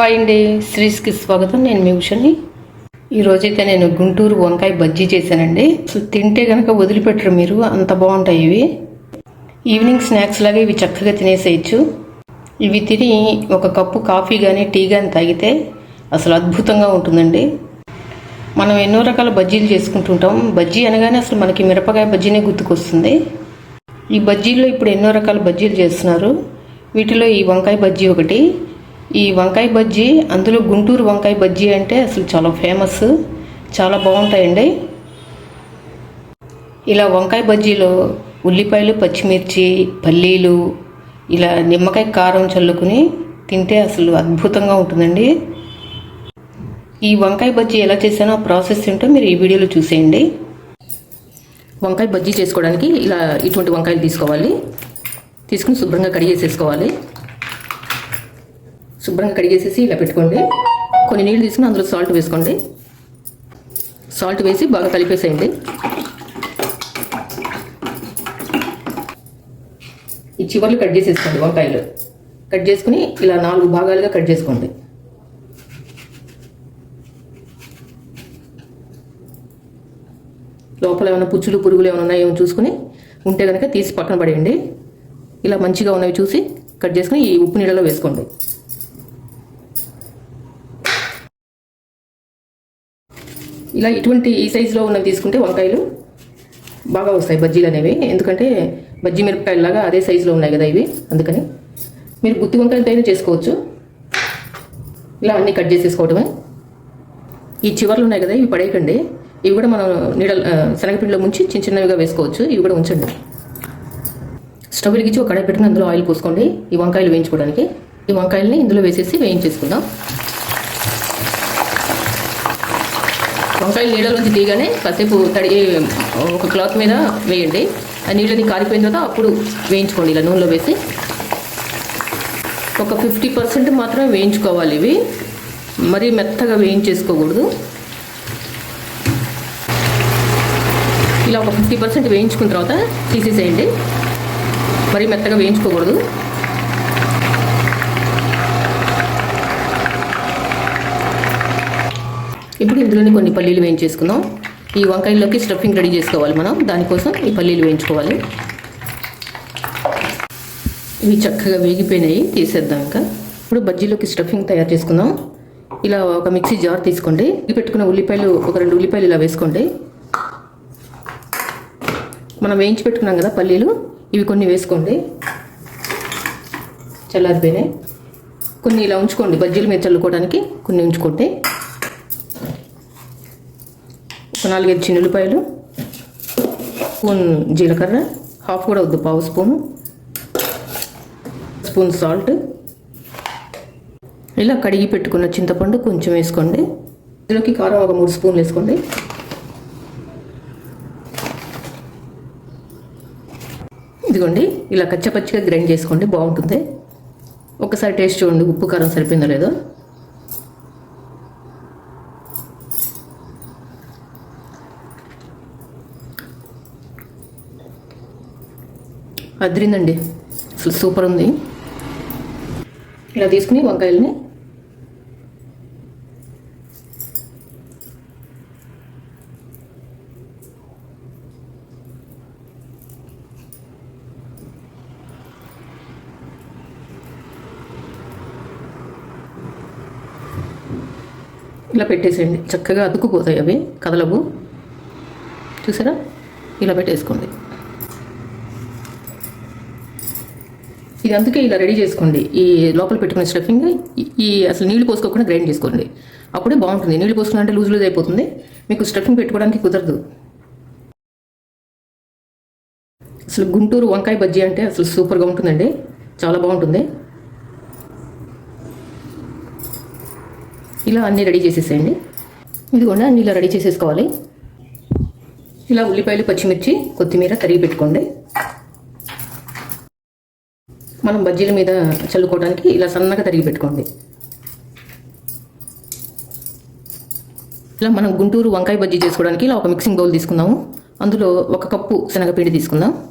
Hi అండి శ్రీస్కి స్వాగతం. నేను మీ ఉషని. ఈరోజైతే నేను గుంటూరు వంకాయ బజ్జీ చేశానండి. తింటే కనుక వదిలిపెట్టరు మీరు అంత బాగుంటాయి ఇవి. ఈవినింగ్ స్నాక్స్ లాగా ఇవి చక్కగా తినేసేయచ్చు. ఇవి తిని ఒక కప్పు కాఫీ కానీ టీ కానీ తాగితే అసలు అద్భుతంగా ఉంటుందండి. మనం ఎన్నో రకాల బజ్జీలు చేసుకుంటుంటాం. బజ్జీ అనగానే అసలు మనకి మిరపకాయ బజ్జీనే గుర్తుకొస్తుంది. ఈ బజ్జీల్లో ఇప్పుడు ఎన్నో రకాల బజ్జీలు చేస్తున్నారు. వీటిలో ఈ వంకాయ బజ్జీ ఒకటి ఈ వంకాయ బజ్జీ అందులో గుంటూరు వంకాయ బజ్జీ అంటే అసలు చాలా ఫేమస్ చాలా బాగుంటాయండి. ఇలా వంకాయ బజ్జీలో ఉల్లిపాయలు పచ్చిమిర్చి పల్లీలు ఇలా నిమ్మకాయ కారం చల్లుకుని తింటే అసలు అద్భుతంగా ఉంటుందండి. ఈ వంకాయ బజ్జీ ఎలా చేశానో ఆ ప్రాసెస్ ఏంటో మీరు ఈ వీడియోలో చూసేయండి. వంకాయ బజ్జీ చేసుకోవడానికి ఇలా ఇటువంటి వంకాయలు తీసుకోవాలి. తీసుకుని శుభ్రంగా కడిగేసేసుకోవాలి. శుభ్రంగా కడిగేసేసి ఇలా పెట్టుకోండి. కొన్ని నీళ్ళు తీసుకుని అందులో సాల్ట్ వేసుకోండి. సాల్ట్ వేసి బాగా కలిపేసేయండి. ఈ చివర్లు కట్ చేసేసుకోండి వంకాయలు. కట్ చేసుకుని ఇలా నాలుగు భాగాలుగా కట్ చేసుకోండి. లోపల ఏమైనా పుచ్చులు పురుగులు ఏమైనా ఉన్నాయో చూసుకుని ఉంటే కనుక తీసి పక్కన పడేయండి. ఇలా మంచిగా ఉన్నవి చూసి కట్ చేసుకుని ఈ ఉప్పు నీళ్ళలో వేసుకోండి. ఇలా ఇటువంటి ఈ సైజులో ఉన్నవి తీసుకుంటే వంకాయలు బాగా వస్తాయి బజ్జీలు అనేవి. ఎందుకంటే బజ్జీ మిరపకాయలాగా అదే సైజులో ఉన్నాయి కదా ఇవి అందుకని. మీరు గుత్తి వంకాయలతో చేసుకోవచ్చు. ఇలా అన్నీ కట్ చేసేసుకోవటమే. ఈ చివర్లు ఉన్నాయి కదా ఇవి పడేయకండి. ఇవి కూడా మనం నీడ శనగపిండిలో ముంచి చిన్న చిన్నవిగా వేసుకోవచ్చు. ఇవి కూడా ఉంచండి. స్టవ్ వెలిగించి ఒక కడాయి పెట్టుకుని అందులో ఆయిల్ పోసుకోండి. ఈ వంకాయలు వేయించుకోవడానికి. ఈ వంకాయలని ఇందులో వేసేసి వేయించేసుకుందాం. వంకాయ నీళ్ళలోంచి తీయగానే కాసేపు తడి ఒక క్లాత్ మీద వేయండి. ఆ నీళ్ళని కారిపోయిన తర్వాత అప్పుడు వేయించుకోండి. ఇలా నూనెలో వేసి ఒక ఫిఫ్టీ పర్సెంట్ మాత్రమే వేయించుకోవాలి ఇవి. మరీ మెత్తగా వేయించేసుకోకూడదు. ఇలా ఒక ఫిఫ్టీ పర్సెంట్ వేయించుకున్న తర్వాత తీసేసేయండి. మరీ మెత్తగా వేయించుకోకూడదు. ఇప్పుడు ఇందులోనే కొన్ని పల్లీలు వేయించేసుకుందాం. ఈ వంకాయల్లోకి స్టఫింగ్ రెడీ చేసుకోవాలి మనం. దానికోసం ఈ పల్లీలు వేయించుకోవాలి. ఇవి చక్కగా వేగిపోయినాయి. తీసేద్దాం ఇంకా. ఇప్పుడు బజ్జీలోకి స్టఫింగ్ తయారు చేసుకుందాం. ఇలా ఒక మిక్సీ జార్ తీసుకోండి. ఇవి పెట్టుకున్న ఉల్లిపాయలు ఒక రెండు ఉల్లిపాయలు ఇలా వేసుకోండి. మనం వేయించి పెట్టుకున్నాం కదా పల్లీలు. ఇవి కొన్ని వేసుకోండి. చల్లారిపోయినాయి. కొన్ని ఇలా ఉంచుకోండి. బజ్జీల మీద చల్లుకోవడానికి కొన్ని ఉంచుకోండి. నాలుగైదు చిన్నులపాయలు స్పూన్ జీలకర్ర హాఫ్ కూడా వద్దు పావు స్పూను. Spoon salt. ఇలా కడిగి పెట్టుకున్న చింతపండు కొంచెం వేసుకోండి. ఇందులోకి కారం ఒక మూడు స్పూన్లు వేసుకోండి. ఇదిగోండి ఇలా కచ్చపచ్చిగా గ్రైండ్ చేసుకోండి బాగుంటుంది. ఒకసారి టేస్ట్ చూడండి ఉప్పు కారం సరిపోయిందో లేదో. అదిరిందండి. అసలు సూపర్ ఉంది. ఇలా తీసుకుని వంకాయలని ఇలా పెట్టేసేయండి. చక్కగా అతుక్కుపోతాయి అవి. కదలవు. చూసారా? ఇలా పెట్టేసుకోండి. ఇది అందుకే ఇలా రెడీ చేసుకోండి. ఈ లోపల పెట్టుకున్న స్టఫింగ్ ఈ అసలు నీళ్ళు పోసుకోకుండా గ్రైండ్ చేసుకోండి. అప్పుడే బాగుంటుంది. నీళ్ళు పోసుకున్నంటే లూజ్ లూజ్ అయిపోతుంది. మీకు స్టఫింగ్ పెట్టుకోవడానికి కుదరదు. అసలు గుంటూరు వంకాయ బజ్జీ అంటే అసలు సూపర్గా ఉంటుందండి. చాలా బాగుంటుంది. ఇలా అన్నీ రెడీ చేసేసేయండి. ఇదిగోండి అన్నీ ఇలా రెడీ చేసేసుకోవాలి. ఇలా ఉల్లిపాయలు పచ్చిమిర్చి కొత్తిమీర తరిగి పెట్టుకోండి మనం బజ్జీల మీద చల్లుకోవడానికి ఇలా సన్నగా తరిగి పెట్టుకోండి. ఇలా మనం గుంటూరు వంకాయ బజ్జీ చేసుకోవడానికి ఇలా ఒక మిక్సింగ్ బౌల్ తీసుకుందాము. అందులో ఒక కప్పు శనగపిండి తీసుకుందాం.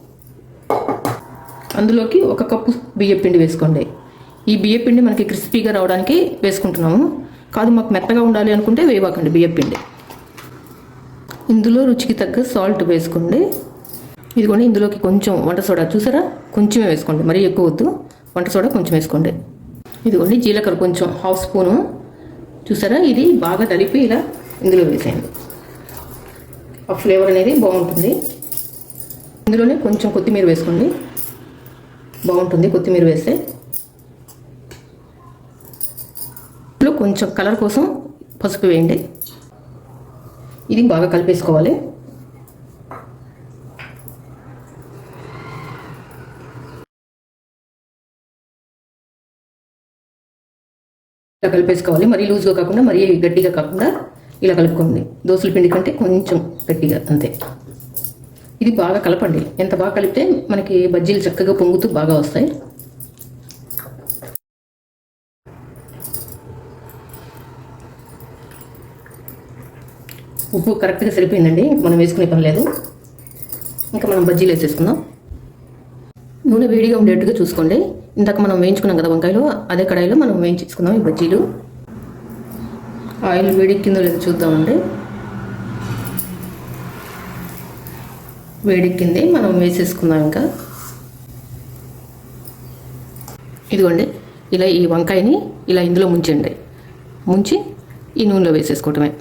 అందులోకి ఒక కప్పు బియ్యపిండి వేసుకోండి. ఈ బియ్యపిండి మనకి క్రిస్పీగా రావడానికి వేసుకుంటున్నాము. కాదు మాకు మెత్తగా ఉండాలి అనుకుంటే వేయబాకండి బియ్యపిండి. ఇందులో రుచికి తగ్గ సాల్ట్ వేసుకోండి. ఇదిగోండి ఇందులోకి కొంచెం వంట సోడా చూసారా? కొంచెమే వేసుకోండి. మరీ ఎక్కువ వద్దు. వంట సోడా కొంచెం వేసుకోండి. ఇదిగోండి జీలకర్ర కొంచెం హాఫ్ స్పూను. చూసారా? ఇది బాగా కలిపి ఇలా ఇందులో వేసేయండి. ఆ ఫ్లేవర్ అనేది బాగుంటుంది. ఇందులోనే కొంచెం కొత్తిమీర వేసుకోండి. బాగుంటుంది కొత్తిమీర వేస్తే. ఇందులో కొంచెం కలర్ కోసం పసుపు వేయండి. ఇది బాగా కలిపేసుకోవాలి. ఇలా కలిపేసుకోవాలి. మరీ లూజ్గా కాకుండా మరీ గట్టిగా కాకుండా ఇలా కలుపుకోండి. దోశల పిండి కంటే కొంచెం గట్టిగా అంతే. ఇది బాగా కలపండి. ఎంత బాగా కలిపితే మనకి బజ్జీలు చక్కగా పొంగుతూ బాగా వస్తాయి. ఉప్పు కరెక్ట్గా సరిపోయిందండి. మనం వేసుకునే పని లేదు. ఇంకా మనం బజ్జీలు వేసేసుకుందాం. నూనె వేడిగా ఉండేట్టుగా చూసుకోండి. ఇందాక మనం వేయించుకున్నాం కదా వంకాయలు అదే కడాయిలో మనం వేయించుకుందాం ఈ బజ్జీలు. ఆయిల్ వేడెక్కిందో లేదో చూద్దామండి. వేడెక్కింది మనం వేసేసుకుందాం ఇంకా. ఇదిగోండి ఇలా ఈ వంకాయని ఇలా ఇందులో ముంచండి. ముంచి ఈ నూనెలో వేసేసుకోవటమే.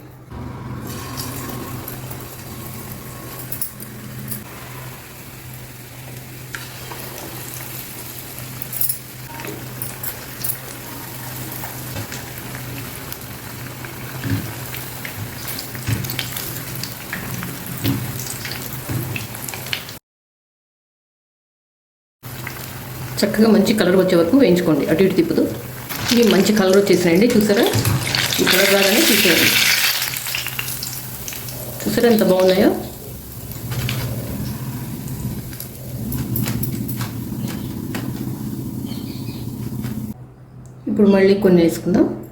చక్కగా మంచి కలర్ వచ్చే వరకు వేయించుకోండి. అటు ఇటు తిప్పుతూ. ఇవి మంచి కలర్ వచ్చేసినాయండి. చూసారా? ఈ కలర్ రాగానే తీసేయండి. చూసారా ఎంత బాగున్నాయో? ఇప్పుడు మళ్ళీ కొన్ని వేసుకుందాం.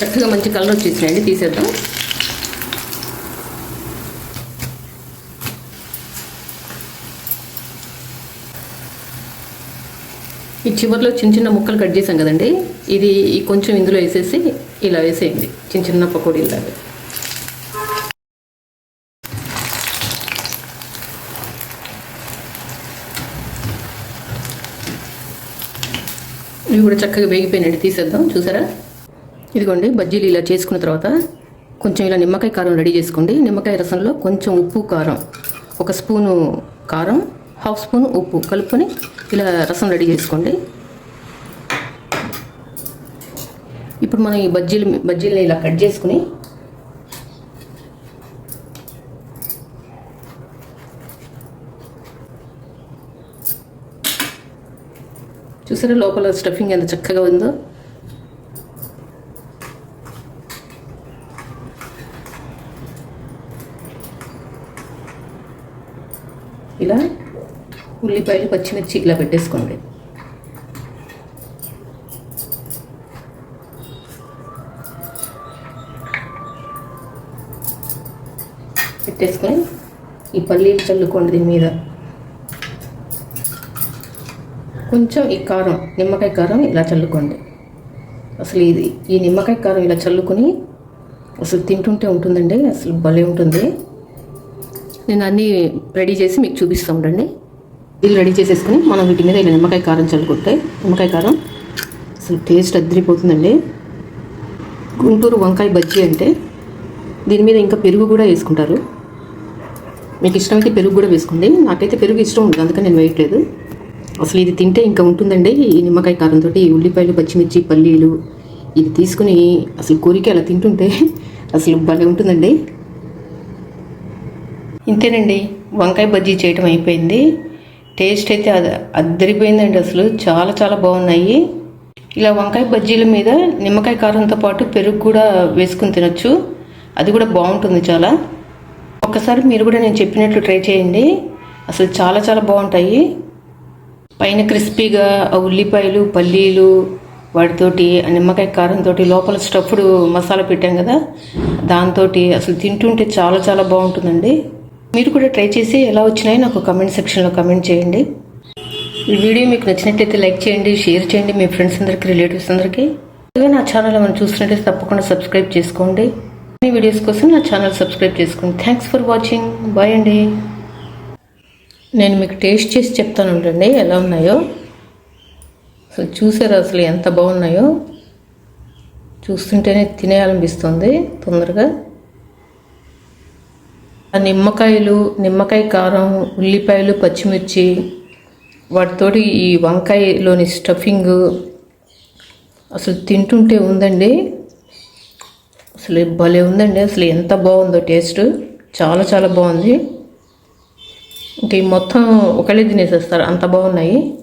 చక్కగా మంచి కలర్ వచ్చేసినాయండి తీసేద్దాం. ఈ చివరిలో చిన్న చిన్న ముక్కలు కట్ చేసాం కదండి. ఇది కొంచెం ఇందులో వేసేసి ఇలా వేసేయండి చిన్న చిన్న పకోడీలాగా ఇవి కూడా చక్కగా వేగిపోయినండి తీసేద్దాం చూసారా? ఇదిగోండి బజ్జీలు ఇలా చేసుకున్న తర్వాత కొంచెం ఇలా నిమ్మకాయ కారం రెడీ చేసుకోండి. నిమ్మకాయ రసంలో కొంచెం ఉప్పు కారం ఒక స్పూను కారం హాఫ్ స్పూన్ ఉప్పు కలుపుకొని ఇలా రసం రెడీ చేసుకోండి. ఇప్పుడు మనం ఈ బజ్జీలు బజ్జీలని ఇలా కట్ చేసుకుని చూసారా లోపల స్టఫింగ్ ఎంత చక్కగా ఉందో ఇలా ఉల్లిపాయలు పచ్చిమిర్చి ఇలా పెట్టేసుకోండి. పెట్టేసుకొని ఈ పల్లీలు చల్లుకోండి దీని మీద. కొంచెం ఈ కారం నిమ్మకాయ కారం ఇలా చల్లుకోండి. అసలు ఇది ఈ నిమ్మకాయ కారం ఇలా చల్లుకొని అసలు తింటుంటే ఉంటుందండి అసలు భలే ఉంటుంది. నేను అన్నీ రెడీ చేసి మీకు చూపిస్తూ ఉండండి ఇది రెడీ చేసేసుకుని మనం వీటి మీద ఇలా నిమ్మకాయ కారం చల్లుకుంటే నిమ్మకాయ కారం అసలు టేస్ట్ అద్దరిపోతుందండి. గుంటూరు వంకాయ బజ్జీ అంటే దీని మీద ఇంకా పెరుగు కూడా వేసుకుంటారు. మీకు ఇష్టమైతే పెరుగు కూడా వేసుకోండి. నాకైతే పెరుగు ఇష్టం ఉండదు అందుకని నేను వేయట్లేదు. అసలు ఇది తింటే ఇంకా ఉంటుందండి ఈ నిమ్మకాయ కారంతో ఈ ఉల్లిపాయలు పచ్చిమిర్చి పల్లీలు ఇది తీసుకుని అసలు కోరిక అలా తింటుంటే అసలు భలే ఉంటుందండి. ఇంతేనండి వంకాయ బజ్జీ చేయటం అయిపోయింది. టేస్ట్ అయితే అది అద్దరిపోయిందండి అసలు. చాలా చాలా బాగున్నాయి. ఇలా వంకాయ బజ్జీల మీద నిమ్మకాయ కారంతో పాటు పెరుగు కూడా వేసుకుని తినొచ్చు. అది కూడా బాగుంటుంది చాలా. ఒక్కసారి మీరు కూడా నేను చెప్పినట్లు ట్రై చేయండి. అసలు చాలా చాలా బాగుంటాయి. పైన క్రిస్పీగా ఆ ఉల్లిపాయలు పల్లీలు వాటితోటి ఆ నిమ్మకాయ కారంతో లోపల స్టఫ్డ్ మసాలా పెట్టాం కదా దాంతో అసలు తింటుంటే చాలా చాలా బాగుంటుందండి. మీరు కూడా ట్రై చేసి ఎలా వచ్చినాయో నాకు కమెంట్ సెక్షన్లో కమెంట్ చేయండి. ఈ వీడియో మీకు నచ్చినట్లయితే లైక్ చేయండి షేర్ చేయండి మీ ఫ్రెండ్స్ అందరికీ రిలేటివ్స్ అందరికీ. ఇదిగా నా ఛానల్ మనం చూసినట్లయితే తప్పకుండా సబ్స్క్రైబ్ చేసుకోండి. మీ వీడియోస్ కోసం నా ఛానల్ సబ్స్క్రైబ్ చేసుకోండి. థ్యాంక్స్ ఫర్ వాచింగ్ బాయ్ అండి. నేను మీకు టేస్ట్ చేసి చెప్తాను ఉండండి ఎలా ఉన్నాయో. అసలు చూసారు అసలు ఎంత బాగున్నాయో? చూస్తుంటేనే తినేయాలనిపిస్తుంది తొందరగా. నిమ్మకాయలు నిమ్మకాయ కారం ఉల్లిపాయలు పచ్చిమిర్చి వాటితోటి ఈ వంకాయలోని స్టఫింగ్ అసలు తింటుంటే ఉందండి. అసలు భలే ఉందండి. అసలు ఎంత బాగుందో టేస్ట్. చాలా చాలా బాగుంది. ఇంక ఈ మొత్తం ఒకళ్ళే తినేసేస్తారు. అంత బాగున్నాయి.